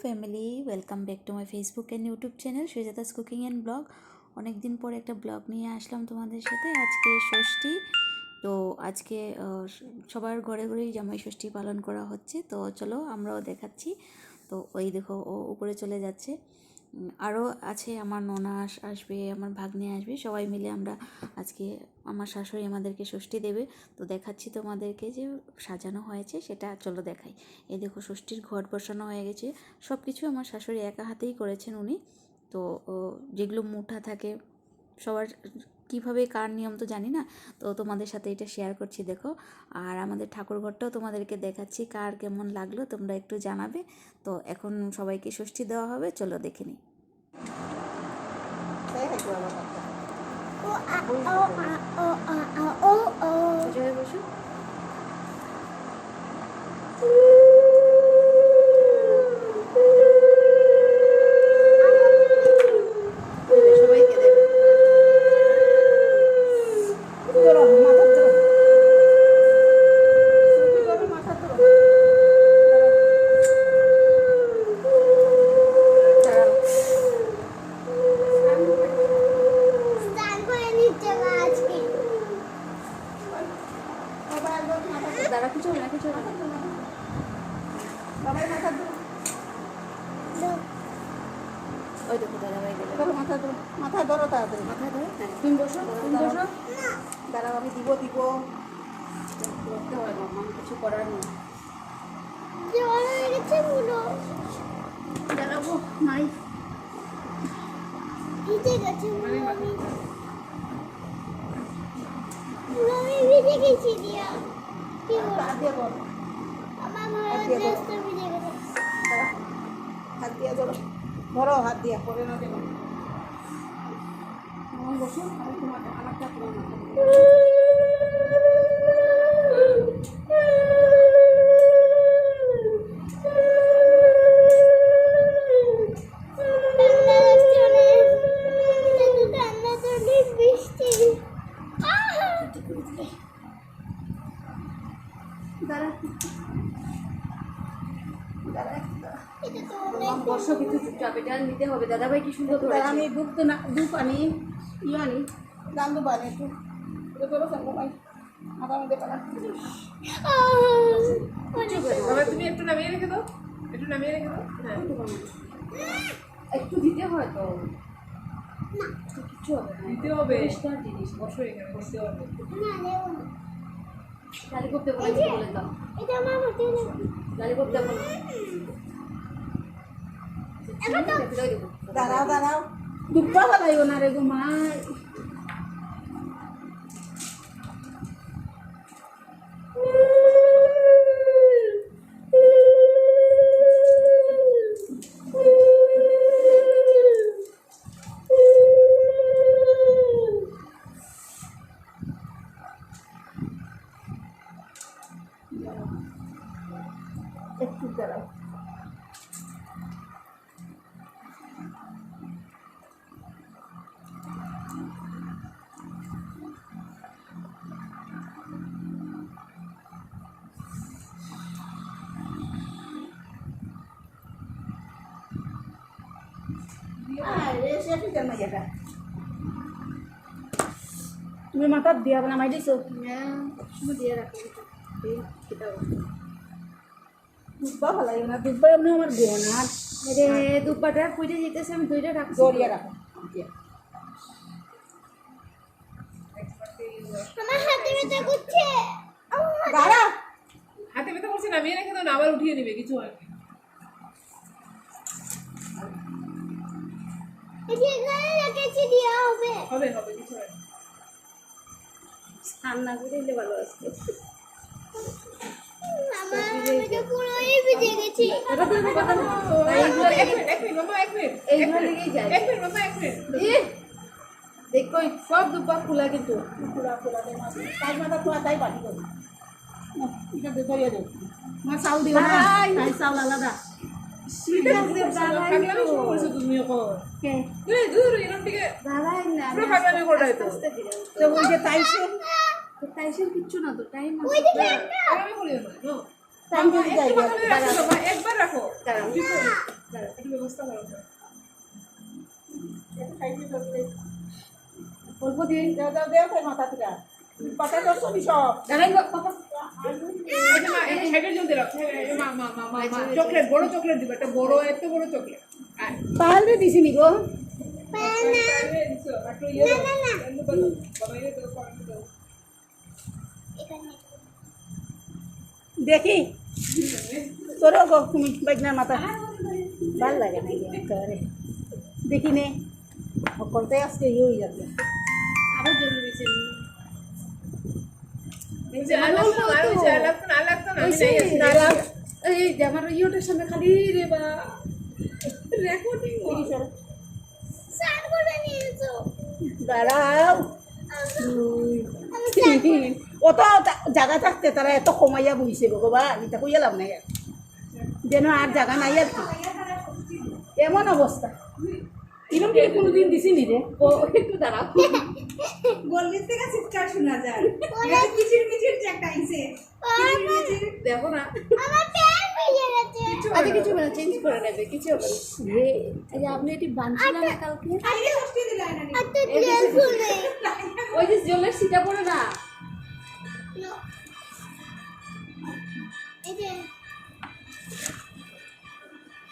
Family welcome back to my Facebook and YouTube channel Sujata's cooking and blog অনেক দিন পর একটা blog নিয়ে আসলাম তোমাদের সাথে। আজকে ষষ্ঠী। তো আজকে সবার ঘরে ঘরেই জামাই ষষ্ঠী পালন করা হচ্ছে। তো চলো আমরাও দেখাচ্ছি। তো ওই দেখো, ও উপরে চলে যাচ্ছে। আরও আছে, আমার ননা আসবে, আমার ভাগ্নে আসবে, সবাই মিলে আমরা আজকে আমার শাশুড়ি আমাদেরকে ষষ্ঠী দেবে। তো দেখাচ্ছি তোমাদেরকে যে সাজানো হয়েছে, সেটা চলো দেখাই। এই দেখো ষষ্ঠীর ঘর বসানো হয়ে গেছে। সব কিছু আমার শাশুড়ি একা হাতেই করেছেন উনি। তো যেগুলো মুঠা থাকে, সবার কীভাবে, কার নিয়ম তো জানি না। তো তোমাদের সাথে এটা শেয়ার করছি, দেখো। আর আমাদের ঠাকুর ঘরটাও তোমাদেরকে দেখাচ্ছি, কার কেমন লাগল, তোমরা একটু জানাবে। তো এখন সবাইকে ষষ্ঠী দেওয়া হবে, চলো দেখে নিই। বসো। ওই দেখো দাদা ভাই দেবে মাথায় ধরো তাড়াতাড়ি। মাথায় ধরো হ্যাঁ। তুমি বসো তুমি বসো। দাঁড়াও আমি দিব দিব। করতে হয় মামা কিছু করার নেই। দাঁড়াবো নাই। হাত দিয়ে। বল। হাত দিয়া ধরো। ধরো হাত দিয়া। পরে না দেবো বসুন বসো আমি তোমার আমারটা বর্ষা কিছু চুপচাপ এটা নিতে হবে দাদা ভাই কি সুন্দর ধরেছে আমি দুধ তো না দুধ আনি ইয়ে আনি দাম দুধ আনি একটু এটা তুমি একটু নামিয়ে রেখে দাও একটু নামিয়ে রেখে দাও হ্যাঁ একটু দিতে হয় তো কিছু হবে দিতে হবে জিনিস বসো এখানে বসতে হবে গালি করতে বলে বলে। দাও। গালি করতে বলে দাঁড়াও দাঁড়াও। দুব্বা ফেলাইও না রে গো মা। একটু দাঁড়াও আরে সেটা কেন এটা তুমি মাথা দিয়া নামাই দিছো দিয়ে রাখো দুব্বা ফেলাইও না দুব্বা এমনি আমার গনার রে দুপাটা খুঁজে যেতেছে আমি দুইটা রাখছি জড়িয়ে রাখো। দাঁড়া। হাতে ব্যথা করছে নামিয়ে রেখে দাও না আবার উঠিয়ে নেবে কিছু হয়। হবে। হবে কিছু হয় রান্না করে দিলে ভালো আসবে দেখো সব দুব্বা খোলা কিন্তু তাই মাথা খোলা তাই বাটি করো না, এটা চাউল দিও না তাই। তাই চাউল শুরু দিকে না তো ওই টাইসের কিচ্ছু না তো টাইম পাগলামি করিও না নো টাইম যদি যাই একটু পাগলামি রাখো বাবা, একবার রাখো কিছু হবে না। ব্যবস্থা করো তো। একটু খাইতে থাকবে অল্প দিয়ে দেও দেও দেও তাই মাথা থেকে পাতা সব দাঁড়াই পাপা। মা। চকলেট বড় চকলেট দিবে একটা বড় এত বড় চকলেট। পাহাড়ে গো দিছো, একটু দাও। করো। বাবা, ইয়ে দাও, পানি দাও। দেখি। তোর গো তুমি বাইকনার মাথা। ভালো লাগে না একেবারে। দেখি নে। সকলতে আজকে ইয়ে হয়ে যাবে। আমার ইয়েটার সামনে খালি রে বা। রেকর্ডিং দাঁড়াও। অত জায়গা থাকতে তারা এত কমাইয়া বইছে ভগবান এটা কইয়া লাভ নাই আর। যেন আর জায়গা নাই আর কি। এমন অবস্থা। এরকম কি কোনোদিন দিছি নি রে? ও একটু দাঁড়াও। গল্লির থেকে চিৎকার শোনা যায়। কিচির মিচির চেকাইছে দেখো না। আচ্ছা কিছু না চেঞ্জ করে নেবে কিছু হবে রে এই আপনি এটি বানছিলাম কালকে? আইরে ষষ্ঠী দিলাই না ওই যে জলের সিটা পড়ে না?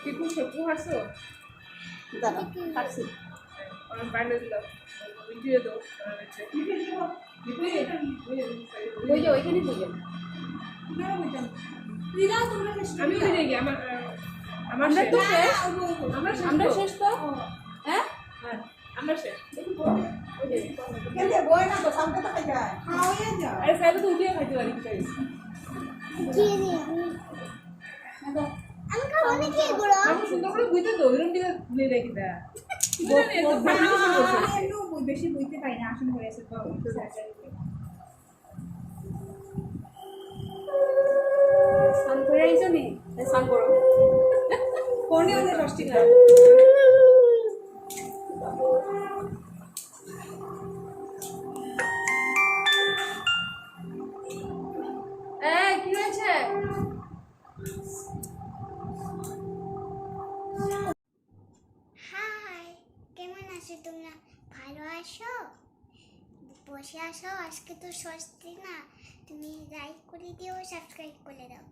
খুব শত্রু হাসছো দাঁড়াও কাটছি আমার বাইরে দিলাম ভিডিও দাও ওই যে ওইখানে দিয়ে আমি ওই দিকে আমার আমার আমরা শেষ আমরা তো? শেষ তো হ্যাঁ হ্যাঁ, আমরা শেষ না তো উঠিয়ে খাইতে পারি আমি সুন্দর করে বুঝতে তো ওইরকম দিকে ভুলে রেখে দেয় বেশি বুঝতে পারি না আসন হয়ে আছে তো স্নান করে আইছো নি? এই করো। কোনে ওদের ষষ্ঠী করে আছো বসে আসো আজকে তো ষষ্ঠী না। তুমি লাইক করে দিও সাবস্ক্রাইব করে দাও।